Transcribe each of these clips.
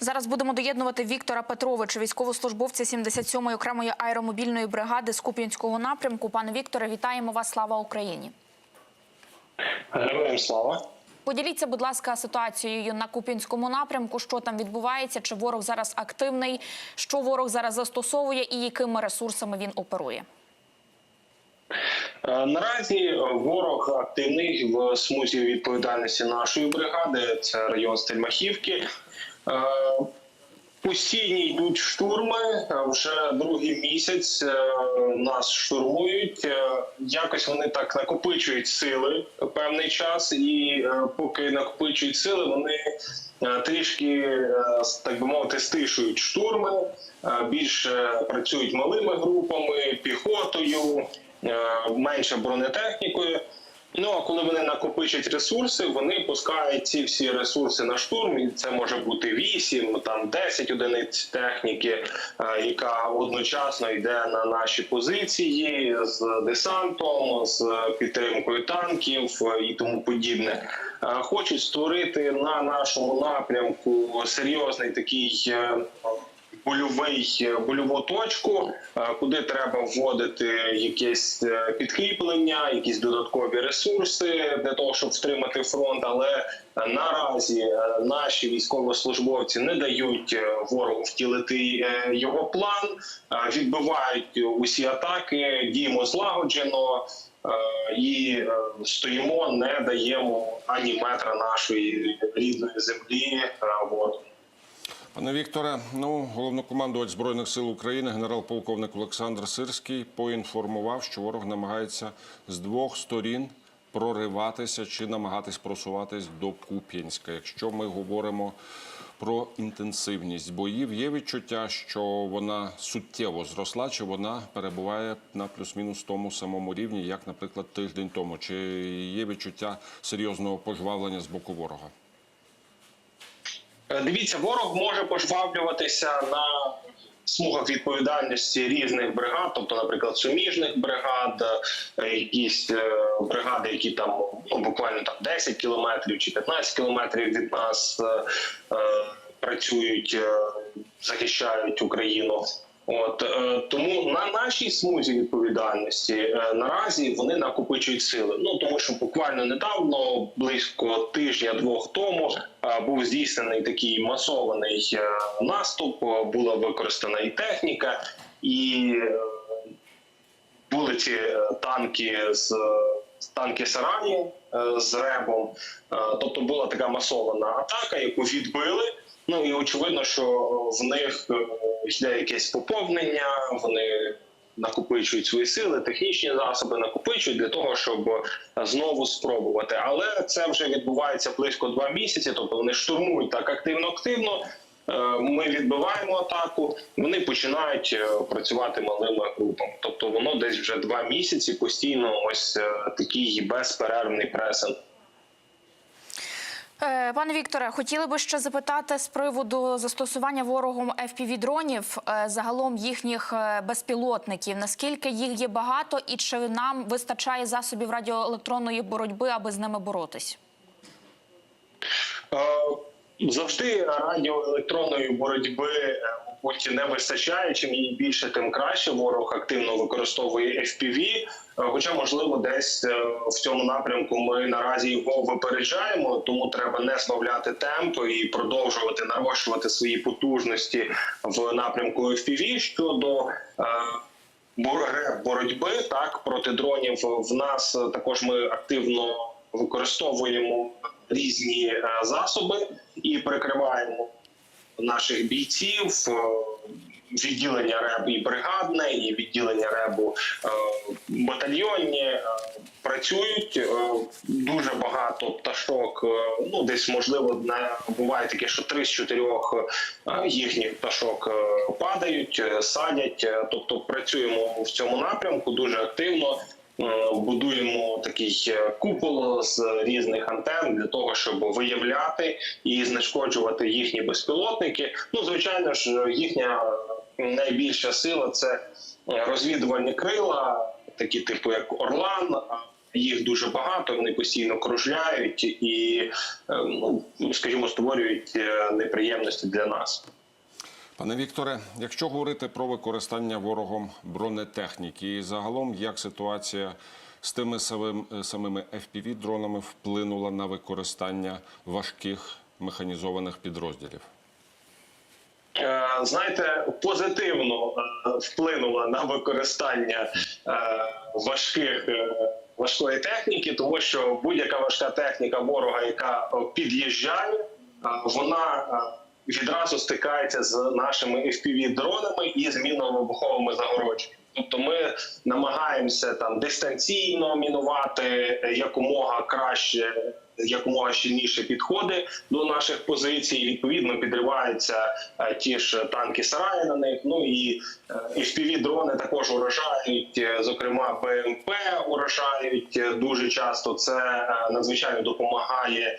Зараз будемо доєднувати Віктора Петровича, військовослужбовця 77-ї окремої аеромобільної бригади з Куп'янського напрямку. Пане Вікторе, вітаємо вас! Слава Україні! Героям слава. Поділіться, будь ласка, ситуацією на Куп'янському напрямку. Що там відбувається? Чи ворог зараз активний? Що ворог зараз застосовує і якими ресурсами він оперує? Е, Наразі ворог активний в смузі відповідальності нашої бригади. Це район Стельмахівки. Е, Постійні йдуть штурми. Е, Вже другий місяць е, нас штурмують. Якось вони так накопичують сили певний час, і поки накопичують сили, вони трішки, так би мовити, стишують штурми. Більше працюють малими групами, піхотою, менше бронетехнікою. Ну а коли вони накопичать ресурси, вони пускають ці всі ресурси на штурм. І це може бути 8, там 10 одиниць техніки, е, яка одночасно йде на наші позиції з десантом, з підтримкою танків е, і тому подібне. Е, Хочуть створити на нашому напрямку серйозний такий. Е, Больовий больову точку, е, куди треба вводити якесь е, підкріплення, якісь додаткові ресурси для того, щоб втримати фронт. Але е, наразі е, наші військовослужбовці не дають е, ворогу втілити е, його план, е, відбивають усі атаки, діємо злагоджено. е, І е, стоїмо, не даємо ані метра нашої рідної землі е, ворогу. Пане Вікторе, ну головнокомандувач збройних сил України, генерал-полковник Олександр Сирський поінформував, що ворог намагається з двох сторін прориватися чи намагатись просуватись до Куп'янська. Якщо ми говоримо про інтенсивність боїв, є відчуття, що вона суттєво зросла, чи вона перебуває на плюс-мінус тому самому рівні, як, наприклад, тиждень тому, чи є відчуття серйозного пожвавлення з боку ворога? Е, Дивіться, ворог може пожвавлюватися на смугах відповідальності різних бригад, тобто, наприклад, суміжних бригад, е, якісь е, бригади, які там ну, буквально там 10 кілометрів чи 15 кілометрів від нас працюють, захищають Україну. От тому на нашій смузі відповідальності наразі вони накопичують сили. Ну тому що буквально недавно, близько тижня-двох тому, був здійснений такий масований е, наступ. Була використана і техніка, і е, були ці е, танки з танки Сарані з ребом. Тобто була така масована атака, яку відбили. Ну і очевидно, що в них йде якесь поповнення, вони накопичують свої сили, технічні засоби накопичують для того, щоб е, знову спробувати. Але це вже відбувається близько два місяці. Тобто вони штурмують так активно-активно. Е, Ми відбиваємо атаку. Вони починають е, працювати малими групами. Тобто воно десь вже два місяці постійно ось такий безперервний пресинг. Е, Пане Вікторе, хотіли би ще запитати з приводу застосування ворогом FPV-дронів, е, загалом їхніх е, безпілотників. Наскільки їх є багато, і чи нам вистачає засобів радіоелектронної боротьби, аби з ними боротись? Завжди радіоелектронної боротьби е, мабуть, не вистачає. Чим її більше, тим краще. Ворог активно використовує FPV, е, Хоча, можливо, десь е, в цьому напрямку ми наразі його випереджаємо, тому треба не збавляти темп і продовжувати нарощувати свої потужності в напрямку FPV. Щодо бор- боротьби так проти дронів, в нас також ми активно використовуємо різні засоби і перекриваємо наших бійців. е, Відділення РЕБ і бригадне, і відділення РЕБу е, батальйонні е, працюють дуже багато пташок. Ну десь можливо буває таке, що три з чотирьох їхніх пташок падають, садять. Тобто працюємо в цьому напрямку дуже активно. Е, Будуємо такий е, купол з різних антенн для того, щоб виявляти і знешкоджувати їхні безпілотники. Ну, звичайно ж, їхня найбільша сила це розвідувальні крила, такі типу як Орлан. їх дуже багато. Вони постійно кружляють і, е, ну скажімо, створюють неприємності для нас. Пане Вікторе, якщо говорити про використання ворогом бронетехніки, і загалом як ситуація з тими самими FPV-дронами вплинула на використання важких механізованих підрозділів? Е, знаєте, позитивно е, вплинула на використання е, важких. Важкої техніки, тому що будь-яка важка техніка ворога, яка під'їжджає, вона відразу стикається з нашими FPV-дронами і з мінно-вибуховими загородженнями. Тобто ми намагаємося там дистанційно мінувати е, якомога краще, якомога щільніше підходи до наших позицій. Відповідно, підриваються е, ті ж танки сараї на них. Ну і е, fpv дрони також уражають, зокрема БМП уражають дуже часто. Це надзвичайно допомагає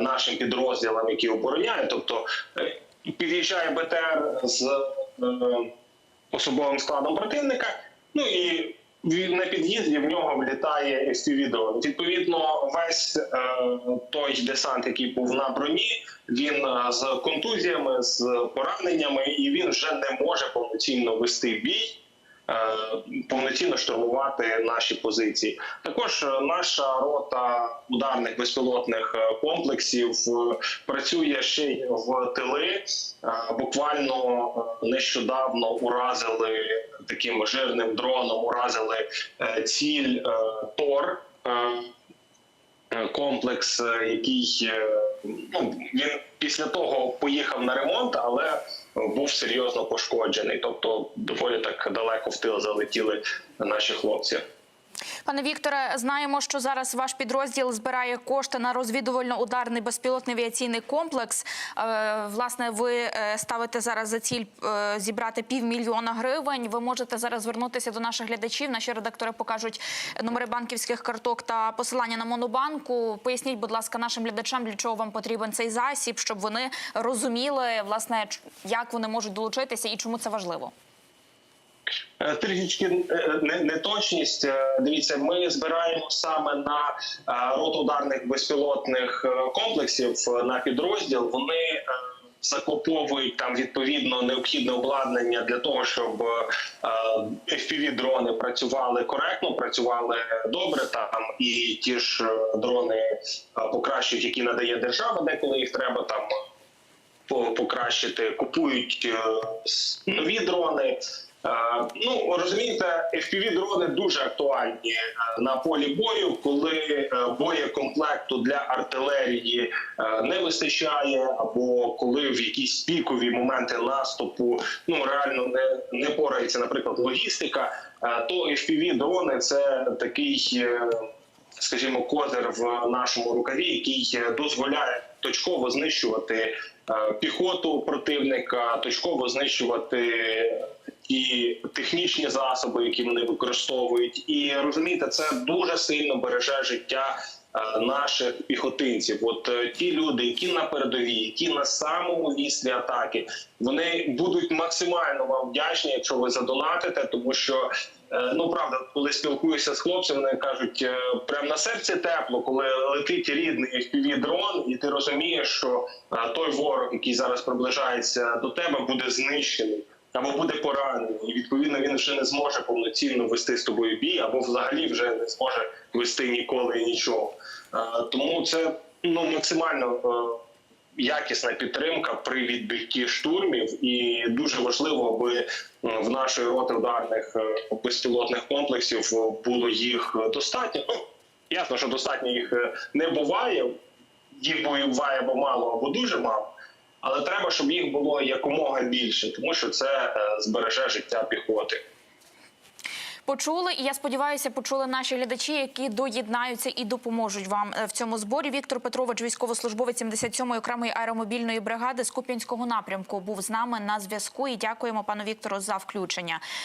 нашим підрозділам, які обороняють. Тобто е, під'їжджає БТР з е, особовим складом противника. Ну і на під'їзді в нього влітає дрон. Відповідно, весь е, той десант, який був на броні, він е, з контузіями, з пораненнями, і він вже не може повноцінно вести бій. Е, Повноцінно штурмувати наші позиції. Також е, наша рота ударних безпілотних е, комплексів працює ще й в тили. Буквально нещодавно уразили таким жирним дроном, уразили ціль Тор. Е, Комплекс, е, який е, ну він після того поїхав на ремонт, але був серйозно пошкоджений. Тобто, доволі так далеко в тил залетіли наші хлопці. Пане Вікторе, знаємо, що зараз ваш підрозділ збирає кошти на розвідувально-ударний безпілотний авіаційний комплекс. Е, Власне, ви е, ставите зараз за ціль е, зібрати півмільйона гривень. Ви можете зараз звернутися до наших глядачів. Наші редактори покажуть номери банківських карток та посилання на монобанку. Поясніть, будь ласка, нашим глядачам, для чого вам потрібен цей засіб, щоб вони розуміли, власне, як вони можуть долучитися і чому це важливо. Е, Трішечки е, неточність. Е, Дивіться, ми збираємо саме на рот ударних безпілотних комплексів на підрозділ. Вони закуповують там відповідно необхідне обладнання для того, щоб fpv дрони працювали коректно, працювали добре. Там і ті ж дрони покращують, які надає держава, деколи їх треба там по- покращити, купують нові дрони. Е, Ну розумієте, fpv дрони дуже актуальні е, на полі бою, коли е, боєкомплекту для артилерії не вистачає, або коли в якісь пікові моменти наступу ну реально не, не порається, наприклад, логістика, то fpv дрони це такий. скажімо, козир в нашому рукаві, який дозволяє точково знищувати піхоту противника, точково знищувати ті технічні засоби, які вони використовують, і розумієте, це дуже сильно береже життя. е, Наших піхотинців, от е, ті люди, які на передовій, які на самому віслі атаки, вони будуть максимально вам вдячні, якщо ви задонатите, тому що Е, Ну правда, коли спілкуюся з хлопцями, вони кажуть, прям на серці тепло, коли летить рідний fpv дрон, і ти розумієш, що той ворог, який зараз приближається до тебе, буде знищений або буде поранений, і відповідно він вже не зможе повноцінно вести з тобою бій, або взагалі вже не зможе вести ніколи нічого. Е, Тому це ну максимально. е, якісна підтримка при відбитті штурмів, і дуже важливо, аби е, в нашої роти ударних безпілотних комплексів було їх достатньо. Ну ясно, що достатньо їх не буває. Їх буває або мало, або дуже мало. Але треба, щоб їх було якомога більше, тому що це е, збереже життя піхоти. Почули, і я сподіваюся, почули наші глядачі, які доєднаються і допоможуть вам е, в цьому зборі. Віктор Петрович, військовослужбовець 77-ї окремої аеромобільної бригади з Куп'янського напрямку, був з нами на зв'язку. І дякуємо пану Віктору за включення.